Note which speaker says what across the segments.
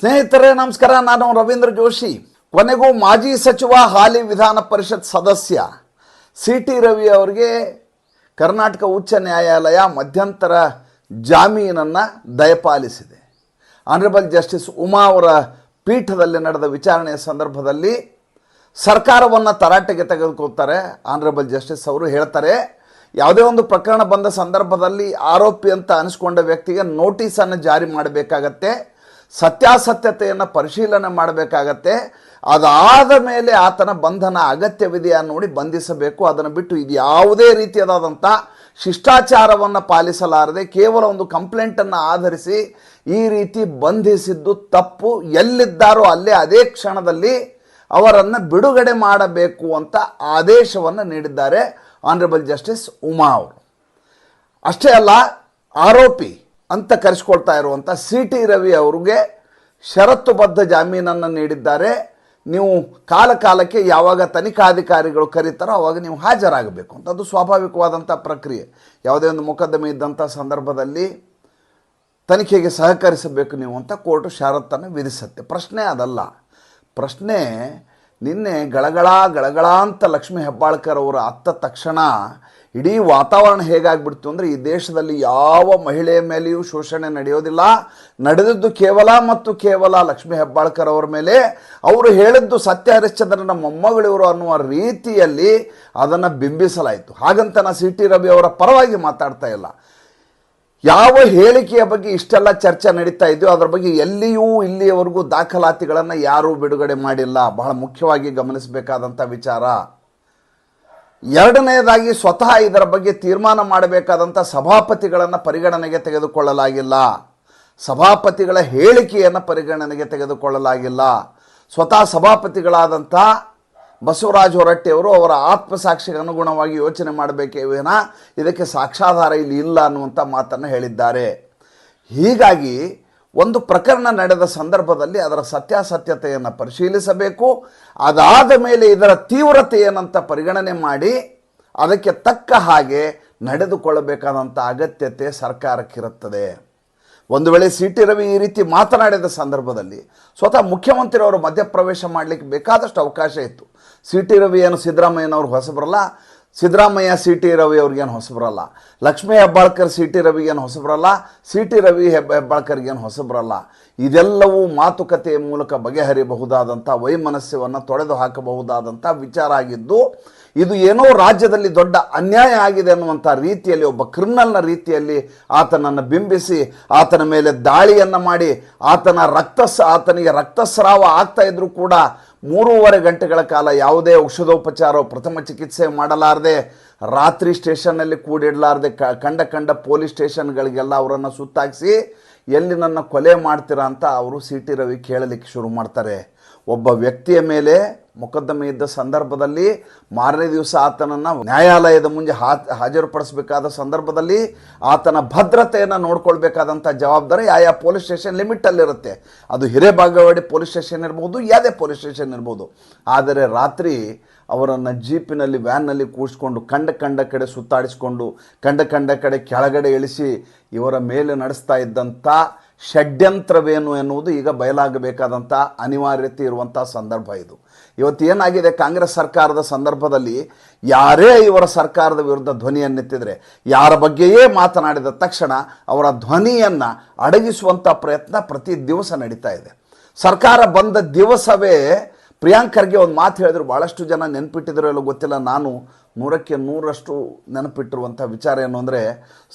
Speaker 1: ಸ್ನೇಹಿತರೆ, ನಮಸ್ಕಾರ. ನಾನು ರವೀಂದ್ರ ಜೋಶಿ. ಕೊನೆಗೂ ಮಾಜಿ ಸಚಿವ ಹಾಲಿ ವಿಧಾನ ಪರಿಷತ್ ಸದಸ್ಯ ಸಿ ಟಿ ರವಿ ಅವರಿಗೆ ಕರ್ನಾಟಕ ಉಚ್ಚ ನ್ಯಾಯಾಲಯ ಮಧ್ಯಂತರ ಜಾಮೀನನ್ನು ದಯಪಾಲಿಸಿದೆ. ಆನರಬಲ್ ಜಸ್ಟಿಸ್ ಉಮಾ ಅವರ ಪೀಠದಲ್ಲಿ ನಡೆದ ವಿಚಾರಣೆಯ ಸಂದರ್ಭದಲ್ಲಿ ಸರ್ಕಾರವನ್ನು ತರಾಟೆಗೆ ತೆಗೆದುಕೊಳ್ತಾರೆ. ಆನರಬಲ್ ಜಸ್ಟಿಸ್ ಅವರು ಹೇಳ್ತಾರೆ, ಯಾವುದೇ ಒಂದು ಪ್ರಕರಣ ಬಂದ ಸಂದರ್ಭದಲ್ಲಿ ಆರೋಪಿ ಅಂತ ಅನಿಸ್ಕೊಂಡ ವ್ಯಕ್ತಿಗೆ ನೋಟಿಸನ್ನು ಜಾರಿ ಮಾಡಬೇಕಾಗತ್ತೆ. ಸತ್ಯಾಸತ್ಯತೆಯನ್ನು ಪರಿಶೀಲನೆ ಮಾಡಬೇಕಾಗತ್ತೆ. ಅದಾದ ಮೇಲೆ ಆತನ ಬಂಧನ ಅಗತ್ಯವಿದೆಯಾ ನೋಡಿ ಬಂಧಿಸಬೇಕು. ಅದನ್ನು ಬಿಟ್ಟು ಇದು ಯಾವುದೇ ರೀತಿಯಾದಂಥ ಶಿಷ್ಟಾಚಾರವನ್ನು ಪಾಲಿಸಲಾರದೆ ಕೇವಲ ಒಂದು ಕಂಪ್ಲೇಂಟನ್ನು ಆಧರಿಸಿ ಈ ರೀತಿ ಬಂಧಿಸಿದ್ದು ತಪ್ಪು. ಎಲ್ಲಿದ್ದಾರೋ ಅಲ್ಲೇ ಅದೇ ಕ್ಷಣದಲ್ಲಿ ಅವರನ್ನು ಬಿಡುಗಡೆ ಮಾಡಬೇಕು ಅಂತ ಆದೇಶವನ್ನು ನೀಡಿದ್ದಾರೆ ಆನರೇಬಲ್ ಜಸ್ಟಿಸ್ ಉಮಾ ಅವರು. ಅಷ್ಟೇ ಅಲ್ಲ, ಆರೋಪಿ ಅಂತ ಕರೆಸ್ಕೊಳ್ತಾ ಇರುವಂಥ ಸಿ ಟಿ ರವಿ ಅವ್ರಿಗೆ ಷರತ್ತುಬದ್ಧ ಜಾಮೀನನ್ನು ನೀಡಿದ್ದಾರೆ. ನೀವು ಕಾಲ ಕಾಲಕ್ಕೆ ಯಾವಾಗ ತನಿಖಾಧಿಕಾರಿಗಳು ಕರೀತಾರೋ ಅವಾಗ ನೀವು ಹಾಜರಾಗಬೇಕು ಅಂತ. ಅದು ಸ್ವಾಭಾವಿಕವಾದಂಥ ಪ್ರಕ್ರಿಯೆ. ಯಾವುದೇ ಒಂದು ಮೊಕದ್ದಮೆ ಇದ್ದಂಥ ಸಂದರ್ಭದಲ್ಲಿ ತನಿಖೆಗೆ ಸಹಕರಿಸಬೇಕು ನೀವು ಅಂತ ಕೋರ್ಟು ಷರತ್ತನ್ನು ವಿಧಿಸುತ್ತೆ. ಪ್ರಶ್ನೆ ಅದಲ್ಲ. ಪ್ರಶ್ನೆ ನಿನ್ನೆ ಗಳಗಳ ಗಳಗಳ ಅಂತ ಲಕ್ಷ್ಮೀ ಹೆಬ್ಬಾಳ್ಕರ್ ಅವರು ಅತ್ತ ತಕ್ಷಣ ಇಡೀ ವಾತಾವರಣ ಹೇಗಾಗ್ಬಿಡ್ತು ಅಂದರೆ ಈ ದೇಶದಲ್ಲಿ ಯಾವ ಮಹಿಳೆಯ ಮೇಲೆಯೂ ಶೋಷಣೆ ನಡೆಯೋದಿಲ್ಲ. ನಡೆದದ್ದು ಕೇವಲ ಮತ್ತು ಕೇವಲ ಲಕ್ಷ್ಮೀ ಹೆಬ್ಬಾಳ್ಕರ್ ಅವರ ಮೇಲೆ. ಅವರು ಹೇಳಿದ್ದು ಸತ್ಯ ಹರಿಶ್ಚಂದ್ರನ ಮೊಮ್ಮಗಳಿವರು ಅನ್ನುವ ರೀತಿಯಲ್ಲಿ ಅದನ್ನು ಬಿಂಬಿಸಲಾಯಿತು. ಹಾಗಂತ ನಾನು ಸಿ ಟಿ ರವಿ ಅವರ ಪರವಾಗಿ ಮಾತಾಡ್ತಾ ಇಲ್ಲ. ಯಾವ ಹೇಳಿಕೆಯ ಬಗ್ಗೆ ಇಷ್ಟೆಲ್ಲ ಚರ್ಚೆ ನಡೀತಾ ಇದೆಯೋ ಅದರ ಬಗ್ಗೆ ಎಲ್ಲಿಯೂ ಇಲ್ಲಿಯವರೆಗೂ ದಾಖಲಾತಿಗಳನ್ನು ಯಾರೂ ಬಿಡುಗಡೆ ಮಾಡಿಲ್ಲ. ಬಹಳ ಮುಖ್ಯವಾಗಿ ಗಮನಿಸಬೇಕಾದಂಥ ವಿಚಾರ. ಎರಡನೆಯದಾಗಿ ಸ್ವತಃ ಇದರ ಬಗ್ಗೆ ತೀರ್ಮಾನ ಮಾಡಬೇಕಾದಂಥ ಸಭಾಪತಿಗಳನ್ನು ಪರಿಗಣನೆಗೆ ತೆಗೆದುಕೊಳ್ಳಲಾಗಿಲ್ಲ. ಸಭಾಪತಿಗಳ ಹೇಳಿಕೆಯನ್ನು ಪರಿಗಣನೆಗೆ ತೆಗೆದುಕೊಳ್ಳಲಾಗಿಲ್ಲ. ಸ್ವತಃ ಸಭಾಪತಿಗಳಾದಂಥ ಬಸವರಾಜ ಹೊರಟ್ಟಿಯವರು ಅವರ ಆತ್ಮಸಾಕ್ಷಿಗೆ ಅನುಗುಣವಾಗಿ ಯೋಚನೆ ಮಾಡಬೇಕೇ ವಿನ ಇದಕ್ಕೆ ಸಾಕ್ಷಾಧಾರ ಇಲ್ಲಿ ಇಲ್ಲ ಅನ್ನುವಂಥ ಮಾತನ್ನು ಹೇಳಿದ್ದಾರೆ. ಹೀಗಾಗಿ ಒಂದು ಪ್ರಕರಣ ನಡೆದ ಸಂದರ್ಭದಲ್ಲಿ ಅದರ ಸತ್ಯಾಸತ್ಯತೆಯನ್ನು ಪರಿಶೀಲಿಸಬೇಕು. ಅದಾದ ಮೇಲೆ ಇದರ ತೀವ್ರತೆ ಏನಂತ ಪರಿಗಣನೆ ಮಾಡಿ ಅದಕ್ಕೆ ತಕ್ಕ ಹಾಗೆ ನಡೆದುಕೊಳ್ಳಬೇಕಾದಂಥ ಅಗತ್ಯತೆ ಸರ್ಕಾರಕ್ಕಿರುತ್ತದೆ. ಒಂದು ವೇಳೆ ಸಿ ಟಿ ರವಿ ಈ ರೀತಿ ಮಾತನಾಡಿದ ಸಂದರ್ಭದಲ್ಲಿ ಸ್ವತಃ ಮುಖ್ಯಮಂತ್ರಿಯವರು ಮಧ್ಯಪ್ರವೇಶ ಮಾಡಲಿಕ್ಕೆ ಬೇಕಾದಷ್ಟು ಅವಕಾಶ ಇತ್ತು. ಸಿ ಟಿ ರವಿ ಏನು ಸಿದ್ದರಾಮಯ್ಯನವರು ಹೊಸಬರಲ್ಲ ಸಿದ್ದರಾಮಯ್ಯ ಸಿ ಟಿ ರವಿ ಅವ್ರಿಗೇನು ಹೊಸಬರಲ್ಲ ಲಕ್ಷ್ಮೀ ಹೆಬ್ಬಾಳ್ಕರ್ ಸಿ ಟಿ ರವಿಗೇನು ಹೊಸಬರಲ್ಲ ಸಿ ಟಿ ರವಿ ಹೆಬ್ಬ, ಹೆಬ್ಬಾಳ್ಕರ್ಗೇನು ಹೊಸಬರಲ್ಲ ಇದೆಲ್ಲವೂ ಮಾತುಕತೆಯ ಮೂಲಕ ಬಗೆಹರಿಬಹುದಾದಂಥ ವೈಮನಸ್ಯವನ್ನು ತೊಳೆದು ಹಾಕಬಹುದಾದಂಥ ವಿಚಾರ ಆಗಿದ್ದು, ಇದು ಏನೋ ರಾಜ್ಯದಲ್ಲಿ ದೊಡ್ಡ ಅನ್ಯಾಯ ಆಗಿದೆ ಅನ್ನುವಂಥ ರೀತಿಯಲ್ಲಿ, ಒಬ್ಬ ಕ್ರಿಮಿನಲ್ನ ರೀತಿಯಲ್ಲಿ ಆತನನ್ನು ಬಿಂಬಿಸಿ, ಆತನ ಮೇಲೆ ದಾಳಿಯನ್ನು ಮಾಡಿ, ಆತನ ರಕ್ತ ಆತನಿಗೆ ರಕ್ತಸ್ರಾವ ಆಗ್ತಾ ಇದ್ರೂ ಕೂಡ ಮೂರುವರೆ ಗಂಟೆಗಳ ಕಾಲ ಯಾವುದೇ ಔಷಧೋಪಚಾರ, ಪ್ರಥಮ ಚಿಕಿತ್ಸೆ ಮಾಡಲಾರದೆ, ರಾತ್ರಿ ಸ್ಟೇಷನ್ನಲ್ಲಿ ಕೂಡಿಡಲಾರದೆ ಕ, ಕಂಡ ಕಂಡ ಪೊಲೀಸ್ ಸ್ಟೇಷನ್ಗಳಿಗೆಲ್ಲ ಅವರನ್ನು ಸುತ್ತಾಕಿಸಿ, ಎಲ್ಲಿ ನನ್ನ ಕೊಲೆ ಮಾಡ್ತೀರಾ ಅಂತ ಅವರು ಸಿ ಟಿ ರವಿ ಕೇಳಲಿಕ್ಕೆ ಶುರು ಮಾಡ್ತಾರೆ. ಒಬ್ಬ ವ್ಯಕ್ತಿಯ ಮೇಲೆ ಮೊಕದ್ದಮೆ ಇದ್ದ ಸಂದರ್ಭದಲ್ಲಿ ಮಾರನೇ ದಿವಸ ಆತನನ್ನು ನ್ಯಾಯಾಲಯದ ಮುಂದೆ ಹಾ, ಹಾಜರುಪಡಿಸಬೇಕಾದ ಸಂದರ್ಭದಲ್ಲಿ ಆತನ ಭದ್ರತೆಯನ್ನು ನೋಡ್ಕೊಳ್ಬೇಕಾದಂಥ ಜವಾಬ್ದಾರಿ ಆಯಾ ಪೊಲೀಸ್ ಸ್ಟೇಷನ್ ಲಿಮಿಟಲ್ಲಿರುತ್ತೆ. ಅದು ಹಿರೇಬಾಗವಾಡಿ ಪೊಲೀಸ್ ಸ್ಟೇಷನ್ ಇರ್ಬೋದು, ಯಾವುದೇ ಪೊಲೀಸ್ ಸ್ಟೇಷನ್ ಇರ್ಬೋದು. ಆದರೆ ರಾತ್ರಿ ಅವರನ್ನು ಜೀಪಿನಲ್ಲಿ, ವ್ಯಾನ್ನಲ್ಲಿ ಕೂಡಿಸ್ಕೊಂಡು ಕಂಡ ಕಂಡ ಕಡೆ ಸುತ್ತಾಡಿಸ್ಕೊಂಡು, ಕಂಡ ಕಂಡ ಕಡೆ ಕೆಳಗಡೆ ಇಳಿಸಿ ಇವರ ಮೇಲೆ ನಡೆಸ್ತಾ ಇದ್ದಂಥ ಷಡ್ಯಂತ್ರವೇನು ಎನ್ನುವುದು ಈಗ ಬಯಲಾಗಬೇಕಾದಂಥ ಅನಿವಾರ್ಯತೆ ಇರುವಂಥ ಸಂದರ್ಭ ಇದು. ಇವತ್ತು ಏನಾಗಿದೆ? ಕಾಂಗ್ರೆಸ್ ಸರ್ಕಾರದ ಸಂದರ್ಭದಲ್ಲಿ ಯಾರೇ ಇವರ ಸರ್ಕಾರದ ವಿರುದ್ಧ ಧ್ವನಿಯನ್ನೆತ್ತಿದ್ರೆ, ಯಾರ ಬಗ್ಗೆಯೇ ಮಾತನಾಡಿದ ತಕ್ಷಣ ಅವರ ಧ್ವನಿಯನ್ನು ಅಡಗಿಸುವಂಥ ಪ್ರಯತ್ನ ಪ್ರತಿ ದಿವಸ ನಡೀತಾ ಇದೆ. ಸರ್ಕಾರ ಬಂದ ದಿವಸವೇ ಪ್ರಿಯಾಂಕರ್ಗೆ ಒಂದು ಮಾತು ಹೇಳಿದ್ರು. ಭಾಳಷ್ಟು ಜನ ನೆನಪಿಟ್ಟಿದ್ರು ಎಲ್ಲೋ ಗೊತ್ತಿಲ್ಲ. ನಾನು ನೂರಕ್ಕೆ ನೂರಷ್ಟು ನೆನಪಿಟ್ಟಿರುವಂಥ ವಿಚಾರ ಏನು ಅಂದರೆ,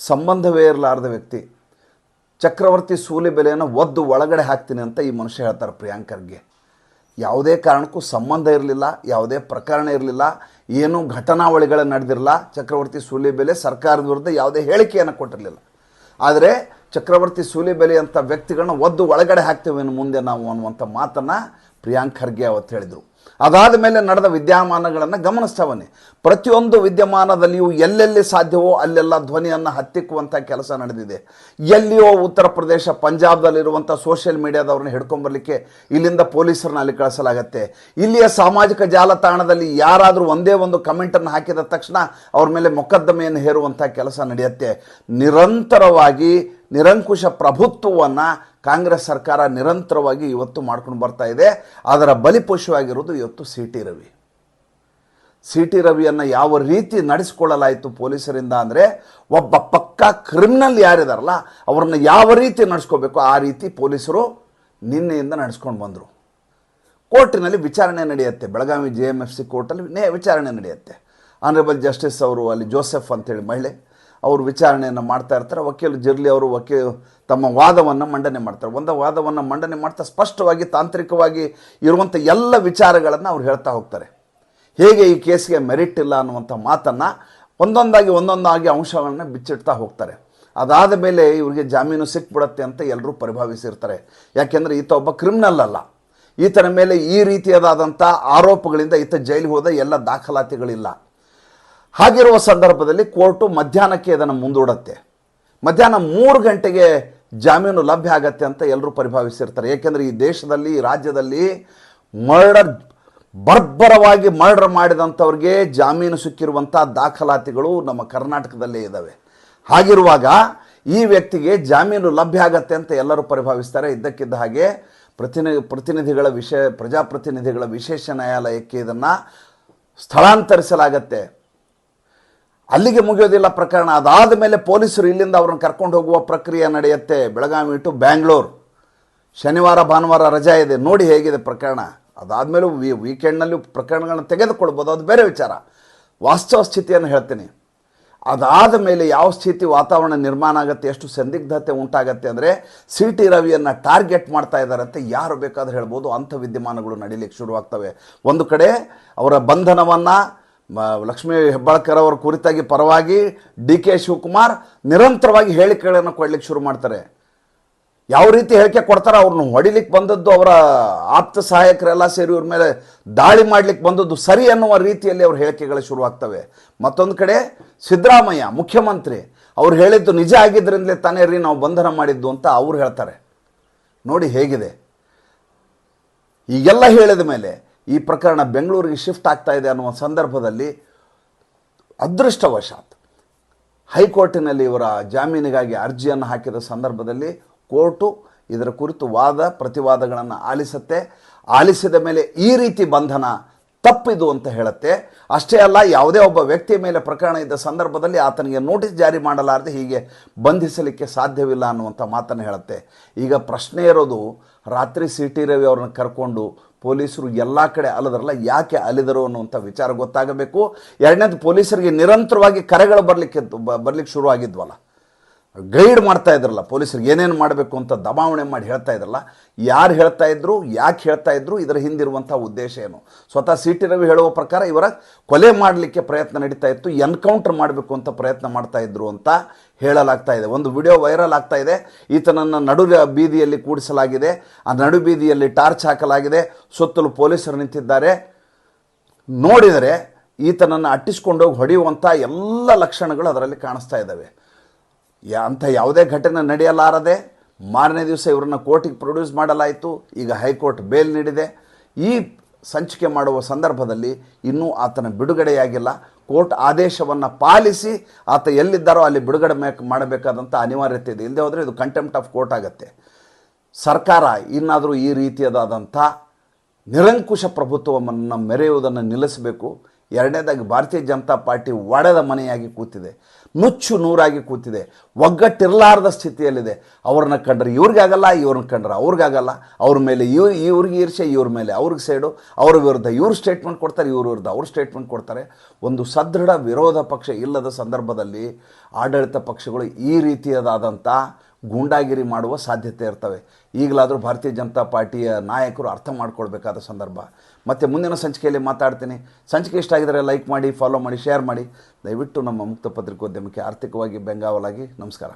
Speaker 1: ಸಂಬಂಧವೇ ಇರಲಾರ್ದ ವ್ಯಕ್ತಿ. ಚಕ್ರವರ್ತಿ ಸೂಲಿ ಬೆಲೆಯನ್ನು ಒದ್ದು ಒಳಗಡೆ ಹಾಕ್ತೀನಿ ಅಂತ ಈ ಮನುಷ್ಯ ಹೇಳ್ತಾರೆ ಪ್ರಿಯಾಂಕ್ ಖರ್ಗೆ ಯಾವುದೇ ಕಾರಣಕ್ಕೂ ಸಂಬಂಧ ಇರಲಿಲ್ಲ, ಯಾವುದೇ ಪ್ರಕರಣ ಇರಲಿಲ್ಲ, ಏನೂ ಘಟನಾವಳಿಗಳು ನಡೆದಿರಲ್ಲ ಚಕ್ರವರ್ತಿ ಸೂಲಿಬೆಲೆ ಸರ್ಕಾರದ ವಿರುದ್ಧ ಯಾವುದೇ ಹೇಳಿಕೆಯನ್ನು ಕೊಟ್ಟಿರಲಿಲ್ಲ. ಆದರೆ ಚಕ್ರವರ್ತಿ ಸೂಲಿಬೆಲೆ ಅಂತ ವ್ಯಕ್ತಿಗಳನ್ನ ಒದ್ದು ಒಳಗಡೆ ಹಾಕ್ತೇವೆ ಇನ್ನು ಮುಂದೆ ನಾವು ಅನ್ನುವಂಥ ಮಾತನ್ನು ಪ್ರಿಯಾಂಕ್ ಖರ್ಗೆ ಅವತ್ತು ಹೇಳಿದರು. ಅದಾದ ಮೇಲೆ ನಡೆದ ವಿದ್ಯಮಾನಗಳನ್ನು ಗಮನಿಸ್ತವನ್ನೇ ಪ್ರತಿಯೊಂದು ವಿದ್ಯಮಾನದಲ್ಲಿಯೂ ಎಲ್ಲೆಲ್ಲಿ ಸಾಧ್ಯವೋ ಅಲ್ಲೆಲ್ಲ ಧ್ವನಿಯನ್ನು ಹತ್ತಿಕ್ಕುವಂಥ ಕೆಲಸ ನಡೆದಿದೆ. ಎಲ್ಲಿಯೋ ಉತ್ತರ ಪ್ರದೇಶ ಪಂಜಾಬ್ದಲ್ಲಿರುವಂಥ ಸೋಷಿಯಲ್ ಮೀಡಿಯಾದವ್ರನ್ನ ಹಿಡ್ಕೊಂಬರ್ಲಿಕ್ಕೆ ಇಲ್ಲಿಂದ ಪೊಲೀಸರನ್ನ ಅಲ್ಲಿ ಕಳಿಸಲಾಗತ್ತೆ. ಇಲ್ಲಿಯ ಸಾಮಾಜಿಕ ಜಾಲತಾಣದಲ್ಲಿ ಯಾರಾದರೂ ಒಂದೇ ಒಂದು ಕಮೆಂಟನ್ನು ಹಾಕಿದ ತಕ್ಷಣ ಅವ್ರ ಮೇಲೆ ಮೊಕದ್ದಮೆಯನ್ನು ಹೇರುವಂಥ ಕೆಲಸ ನಡೆಯುತ್ತೆ. ನಿರಂತರವಾಗಿ ನಿರಂಕುಶ ಪ್ರಭುತ್ವವನ್ನು ಕಾಂಗ್ರೆಸ್ ಸರ್ಕಾರ ನಿರಂತರವಾಗಿ ಇವತ್ತು ಮಾಡ್ಕೊಂಡು ಬರ್ತಾ ಇದೆ. ಅದರ ಬಲಿಪಶುವಾಗಿರೋದು ಇವತ್ತು C T Ravi. C T ರವಿಯನ್ನು ಯಾವ ರೀತಿ ನಡೆಸ್ಕೊಳ್ಳಲಾಯಿತು ಪೊಲೀಸರಿಂದ ಅಂದರೆ ಒಬ್ಬ ಪಕ್ಕಾ ಕ್ರಿಮಿನಲ್ ಯಾರಿದಾರಲ್ಲ, ಅವ್ರನ್ನ ಯಾವ ರೀತಿ ನಡೆಸ್ಕೋಬೇಕು ಆ ರೀತಿ ಪೊಲೀಸರು ನಿನ್ನೆಯಿಂದ ನಡೆಸ್ಕೊಂಡು ಬಂದರು. ಕೋರ್ಟಿನಲ್ಲಿ ವಿಚಾರಣೆ ನಡೆಯುತ್ತೆ. Belagavi J M F C ಕೋರ್ಟಲ್ಲಿ ನೇ ವಿಚಾರಣೆ ನಡೆಯುತ್ತೆ. ಆನರೇಬಲ್ ಜಸ್ಟಿಸ್ ಅವರು, ಅಲ್ಲಿ ಜೋಸೆಫ್ ಅಂತೇಳಿ ಮಹಿಳೆ ಅವರು ವಿಚಾರಣೆಯನ್ನು ಮಾಡ್ತಾ ಇರ್ತಾರೆ. ವಕೀಲ ಜಿರ್ಲಿ ಅವರು ವಕೀಲ ತಮ್ಮ ವಾದವನ್ನು ಮಂಡನೆ ಮಾಡ್ತಾರೆ. ಒಂದು ವಾದವನ್ನು ಮಂಡನೆ ಮಾಡ್ತಾ ಸ್ಪಷ್ಟವಾಗಿ ತಾಂತ್ರಿಕವಾಗಿ ಇರುವಂಥ ಎಲ್ಲ ವಿಚಾರಗಳನ್ನು ಅವ್ರು ಹೇಳ್ತಾ ಹೋಗ್ತಾರೆ. ಹೇಗೆ ಈ ಕೇಸ್ಗೆ ಮೆರಿಟ್ ಇಲ್ಲ ಅನ್ನುವಂಥ ಮಾತನ್ನು ಒಂದೊಂದಾಗಿ ಒಂದೊಂದಾಗಿ ಅಂಶಗಳನ್ನ ಬಿಚ್ಚಿಡ್ತಾ ಹೋಗ್ತಾರೆ. ಅದಾದ ಮೇಲೆ ಇವರಿಗೆ ಜಾಮೀನು ಸಿಕ್ಬಿಡತ್ತೆ ಅಂತ ಎಲ್ಲರೂ ಪರಿಭಾವಿಸಿರ್ತಾರೆ. ಯಾಕೆಂದರೆ ಈತ ಒಬ್ಬ ಕ್ರಿಮಿನಲ್ ಅಲ್ಲ. ಈತನ ಮೇಲೆ ಈ ರೀತಿಯಾದಂಥ ಆರೋಪಗಳಿಂದ ಈತ ಜೈಲಿಗೆ ಹೋದ ಎಲ್ಲ ದಾಖಲಾತಿಗಳಿಲ್ಲ. ಹಾಗಿರುವ ಸಂದರ್ಭದಲ್ಲಿ ಕೋರ್ಟು ಮಧ್ಯಾಹ್ನಕ್ಕೆ ಇದನ್ನು ಮುಂದೂಡುತ್ತೆ. ಮಧ್ಯಾಹ್ನ ಮೂರು ಗಂಟೆಗೆ ಜಾಮೀನು ಲಭ್ಯ ಆಗತ್ತೆ ಅಂತ ಎಲ್ಲರೂ ಪರಿಭಾವಿಸಿರ್ತಾರೆ. ಏಕೆಂದರೆ ಈ ದೇಶದಲ್ಲಿ, ಈ ರಾಜ್ಯದಲ್ಲಿ ಮರ್ಡರ್, ಬರ್ಬರವಾಗಿ ಮರ್ಡರ್ ಮಾಡಿದಂಥವ್ರಿಗೆ ಜಾಮೀನು ಸಿಕ್ಕಿರುವಂಥ ದಾಖಲಾತಿಗಳು ನಮ್ಮ ಕರ್ನಾಟಕದಲ್ಲೇ ಇದ್ದಾವೆ. ಹಾಗಿರುವಾಗ ಈ ವ್ಯಕ್ತಿಗೆ ಜಾಮೀನು ಲಭ್ಯ ಆಗತ್ತೆ ಅಂತ ಎಲ್ಲರೂ ಪರಿಭಾವಿಸ್ತಾರೆ. ಇದ್ದಕ್ಕಿದ್ದ ಹಾಗೆ ಪ್ರತಿನಿ, ಪ್ರತಿನಿಧಿಗಳ ವಿಷಯ ಪ್ರಜಾಪ್ರತಿನಿಧಿಗಳ ವಿಶೇಷ ನ್ಯಾಯಾಲಯಕ್ಕೆ ಇದನ್ನು ಸ್ಥಳಾಂತರಿಸಲಾಗತ್ತೆ. ಅಲ್ಲಿಗೆ ಮುಗಿಯೋದಿಲ್ಲ ಪ್ರಕರಣ. ಅದಾದ ಮೇಲೆ ಪೊಲೀಸರು ಇಲ್ಲಿಂದ ಅವ್ರನ್ನ ಕರ್ಕೊಂಡು ಹೋಗುವ ಪ್ರಕ್ರಿಯೆ ನಡೆಯುತ್ತೆ. ಬೆಳಗಾವಿ ಟು ಬ್ಯಾಂಗ್ಳೂರ್. ಶನಿವಾರ, ಭಾನುವಾರ ರಜಾ ಇದೆ. ನೋಡಿ ಹೇಗಿದೆ ಪ್ರಕರಣ. ಅದಾದಮೇಲೂ ವಿ ವೀಕೆಂಡ್ನಲ್ಲಿ ಪ್ರಕರಣಗಳನ್ನು ತೆಗೆದುಕೊಳ್ಬೋದು. ಅದು ಬೇರೆ ವಿಚಾರ. ವಾಸ್ತವ ಸ್ಥಿತಿಯನ್ನು ಹೇಳ್ತೀನಿ. ಅದಾದ ಮೇಲೆ ಯಾವ ಸ್ಥಿತಿ ವಾತಾವರಣ ನಿರ್ಮಾಣ ಆಗುತ್ತೆ, ಎಷ್ಟು ಸಂದಿಗ್ಧತೆ ಉಂಟಾಗತ್ತೆ ಅಂದರೆ ಸಿ ಟಿ ರವಿಯನ್ನು ಟಾರ್ಗೆಟ್ ಮಾಡ್ತಾ ಇದ್ದಾರೆ ಅಂತ ಯಾರು ಬೇಕಾದರೂ ಹೇಳ್ಬೋದು. ಅಂಥ ವಿದ್ಯಮಾನಗಳು ನಡೀಲಿಕ್ಕೆ ಶುರುವಾಗ್ತವೆ. ಒಂದು ಕಡೆ ಅವರ ಬಂಧನವನ್ನು ಲಕ್ಷ್ಮೀ ಹೆಬ್ಬಾಳ್ಕರ್ ಅವರ ಕುರಿತಾಗಿ ಪರವಾಗಿ ಡಿ ಕೆ ಶಿವಕುಮಾರ್ ನಿರಂತರವಾಗಿ ಹೇಳಿಕೆಗಳನ್ನು ಕೊಡ್ಲಿಕ್ಕೆ ಶುರು ಮಾಡ್ತಾರೆ. ಯಾವ ರೀತಿ ಹೇಳಿಕೆ ಕೊಡ್ತಾರೋ ಅವ್ರನ್ನ ಹೊಡಿಲಿಕ್ಕೆ ಬಂದದ್ದು ಅವರ ಆಪ್ತ ಸಹಾಯಕರೆಲ್ಲ ಸೇರಿ ಇವ್ರ ಮೇಲೆ ದಾಳಿ ಮಾಡಲಿಕ್ಕೆ ಬಂದದ್ದು ಸರಿ ಅನ್ನುವ ರೀತಿಯಲ್ಲಿ ಅವ್ರ ಹೇಳಿಕೆಗಳು ಶುರುವಾಗ್ತವೆ ಮತ್ತೊಂದು ಕಡೆ ಸಿದ್ದರಾಮಯ್ಯ, ಮುಖ್ಯಮಂತ್ರಿ, ಅವ್ರು ಹೇಳಿದ್ದು ನಿಜ ಆಗಿದ್ದರಿಂದಲೇ ತಾನೇ ರೀ ನಾವು ಬಂಧನ ಮಾಡಿದ್ದು ಅಂತ ಅವ್ರು ಹೇಳ್ತಾರೆ. ನೋಡಿ ಹೇಗಿದೆ. ಈಗೆಲ್ಲ ಹೇಳಿದ ಮೇಲೆ ಈ ಪ್ರಕರಣ ಬೆಂಗಳೂರಿಗೆ ಶಿಫ್ಟ್ ಆಗ್ತಾ ಇದೆ ಅನ್ನುವ ಸಂದರ್ಭದಲ್ಲಿ ಅದೃಷ್ಟವಶಾತ್ ಹೈಕೋರ್ಟಿನಲ್ಲಿ ಇವರ ಜಾಮೀನಿಗಾಗಿ ಅರ್ಜಿಯನ್ನು ಹಾಕಿದ ಸಂದರ್ಭದಲ್ಲಿ ಕೋರ್ಟು ಇದರ ಕುರಿತು ವಾದ, ಪ್ರತಿವಾದಗಳನ್ನು ಆಲಿಸುತ್ತೆ. ಆಲಿಸಿದ ಮೇಲೆ ಈ ರೀತಿ ಬಂಧನ ತಪ್ಪಿದು ಅಂತ ಹೇಳುತ್ತೆ. ಅಷ್ಟೇ ಅಲ್ಲ, ಯಾವುದೇ ಒಬ್ಬ ವ್ಯಕ್ತಿಯ ಮೇಲೆ ಪ್ರಕರಣ ಇದ್ದ ಸಂದರ್ಭದಲ್ಲಿ ಆತನಿಗೆ ನೋಟಿಸ್ ಜಾರಿ ಮಾಡಲಾರದೆ ಹೀಗೆ ಬಂಧಿಸಲಿಕ್ಕೆ ಸಾಧ್ಯವಿಲ್ಲ ಅನ್ನುವಂಥ ಮಾತನ್ನು ಹೇಳುತ್ತೆ. ಈಗ ಪ್ರಶ್ನೆ ಇರೋದು ರಾತ್ರಿ ಸಿ ಟಿ ರವಿ ಅವ್ರನ್ನ ಕರ್ಕೊಂಡು ಪೊಲೀಸರು ಎಲ್ಲ ಕಡೆ ಅಲದ್ರಲ್ಲ, ಯಾಕೆ ಅಲಿದರು ಅನ್ನುವಂಥ ವಿಚಾರ ಗೊತ್ತಾಗಬೇಕು. ಎರಡನೇದು ಪೊಲೀಸರಿಗೆ ನಿರಂತರವಾಗಿ ಕರೆಗಳು ಬರಲಿಕ್ಕೆ ಬರಲಿಕ್ಕೆ ಶುರು ಆಗಿದ್ವಲ್ಲ ಗೈಡ್ ಮಾಡ್ತಾ ಇದ್ರಲ್ಲ, ಪೊಲೀಸರಿಗೆ ಏನೇನು ಮಾಡಬೇಕು ಅಂತ ದಬಾವಣೆ ಮಾಡಿ ಹೇಳ್ತಾ ಇದ್ರಲ್ಲ, ಯಾರು ಹೇಳ್ತಾ ಇದ್ರು, ಯಾಕೆ ಹೇಳ್ತಾ ಇದ್ರು, ಇದರ ಹಿಂದಿರುವಂಥ ಉದ್ದೇಶ ಏನು? ಸ್ವತಃ ಸಿ ಟಿ ರವಿ ಹೇಳುವ ಪ್ರಕಾರ ಇವರ ಕೊಲೆ ಮಾಡಲಿಕ್ಕೆ ಪ್ರಯತ್ನ ನಡೀತಾ ಇತ್ತು, ಎನ್ಕೌಂಟರ್ ಮಾಡಬೇಕು ಅಂತ ಪ್ರಯತ್ನ ಮಾಡ್ತಾ ಇದ್ರು ಅಂತ ಹೇಳಲಾಗ್ತಾ ಇದೆ. ಒಂದು ವಿಡಿಯೋ ವೈರಲ್ ಆಗ್ತಾ ಇದೆ. ಈತನನ್ನು ನಡು ಬೀದಿಯಲ್ಲಿ ಕೂಡಿಸಲಾಗಿದೆ. ಆ ನಡು ಬೀದಿಯಲ್ಲಿ ಟಾರ್ಚ್ ಹಾಕಲಾಗಿದೆ. ಸುತ್ತಲೂ ಪೊಲೀಸರು ನಿಂತಿದ್ದಾರೆ. ನೋಡಿದರೆ ಈತನನ್ನು ಅಟ್ಟಿಸ್ಕೊಂಡೋಗಿ ಹೊಡೆಯುವಂಥ ಎಲ್ಲ ಲಕ್ಷಣಗಳು ಅದರಲ್ಲಿ ಕಾಣಿಸ್ತಾ ಇದ್ದಾವೆ. ಯಾ ಅಂಥ ಯಾವುದೇ ಘಟನೆ ನಡೆಯಲಾರದೆ ಮಾರನೇ ದಿವಸ ಇವರನ್ನು ಕೋರ್ಟಿಗೆ ಪ್ರೊಡ್ಯೂಸ್ ಮಾಡಲಾಯಿತು. ಈಗ ಹೈಕೋರ್ಟ್ ಬೇಲ್ ನೀಡಿದೆ. ಈ ಸಂಚಿಕೆ ಮಾಡುವ ಸಂದರ್ಭದಲ್ಲಿ ಇನ್ನೂ ಆತನ ಬಿಡುಗಡೆಯಾಗಿಲ್ಲ. ಕೋರ್ಟ್ ಆದೇಶವನ್ನು ಪಾಲಿಸಿ ಆತ ಎಲ್ಲಿದ್ದಾರೋ ಅಲ್ಲಿ ಬಿಡುಗಡೆ ಮಾಡಬೇಕಾದಂಥ ಅನಿವಾರ್ಯತೆ ಇದೆ. ಇಲ್ಲದೆ ಹೋದರೆ ಇದು ಕಂಟೆಂಪ್ಟ್ ಆಫ್ ಕೋರ್ಟ್ ಆಗುತ್ತೆ. ಸರ್ಕಾರ ಇನ್ನಾದರೂ ಈ ರೀತಿಯಾದಂಥ ನಿರಂಕುಶ ಪ್ರಭುತ್ವವನ್ನು ಮೆರೆಯುವುದನ್ನು ನಿಲ್ಲಿಸಬೇಕು. ಎರಡನೇದಾಗಿ ಭಾರತೀಯ ಜನತಾ ಪಾರ್ಟಿ ಒಡೆದ ಮನೆಯಾಗಿ ಕೂತಿದೆ. ನುಚ್ಚು ನೂರಾಗಿ ಕೂತಿದೆ. ಒಗ್ಗಟ್ಟಿರಲಾರದ ಸ್ಥಿತಿಯಲ್ಲಿದೆ. ಅವ್ರನ್ನ ಕಂಡ್ರೆ ಇವ್ರಿಗಾಗಲ್ಲ ಇವ್ರನ್ನ ಕಂಡ್ರೆ ಅವ್ರಿಗಾಗಲ್ಲ ಅವ್ರ ಮೇಲೆ ಇವ್, ಇವ್ರಿಗೆ ಈರ್ಷೆ ಇವ್ರ ಮೇಲೆ ಅವ್ರಿಗೆ ಸೈಡು. ಅವ್ರ ವಿರುದ್ಧ ಇವ್ರು ಸ್ಟೇಟ್ಮೆಂಟ್ ಕೊಡ್ತಾರೆ, ಇವ್ರ ವಿರುದ್ಧ ಅವ್ರು ಸ್ಟೇಟ್ಮೆಂಟ್ ಕೊಡ್ತಾರೆ. ಒಂದು ಸದೃಢ ವಿರೋಧ ಪಕ್ಷ ಇಲ್ಲದ ಸಂದರ್ಭದಲ್ಲಿ ಆಡಳಿತ ಪಕ್ಷಗಳು ಈ ರೀತಿಯದಾದಂಥ ಗೂಂಡಾಗಿರಿ ಮಾಡುವ ಸಾಧ್ಯತೆ ಇರ್ತವೆ. ಈಗಲಾದರೂ ಭಾರತೀಯ ಜನತಾ ಪಾರ್ಟಿಯ ನಾಯಕರು ಅರ್ಥ ಮಾಡ್ಕೊಳ್ಬೇಕಾದ ಸಂದರ್ಭ. ಮತ್ತು ಮುಂದಿನ ಸಂಚಿಕೆಯಲ್ಲಿ ಮಾತಾಡ್ತೀನಿ. ಸಂಚಿಕೆ ಇಷ್ಟ ಆಗಿದರೆ ಲೈಕ್ ಮಾಡಿ ಫಾಲೋ ಮಾಡಿ ಶೇರ್ ಮಾಡಿ. ದಯವಿಟ್ಟು ನಮ್ಮ ಮುಕ್ತ ಪತ್ರಿಕೋದ್ಯಮಕ್ಕೆ ಆರ್ಥಿಕವಾಗಿ ಬೆಂಗಾವಲಾಗಿ. ನಮಸ್ಕಾರ.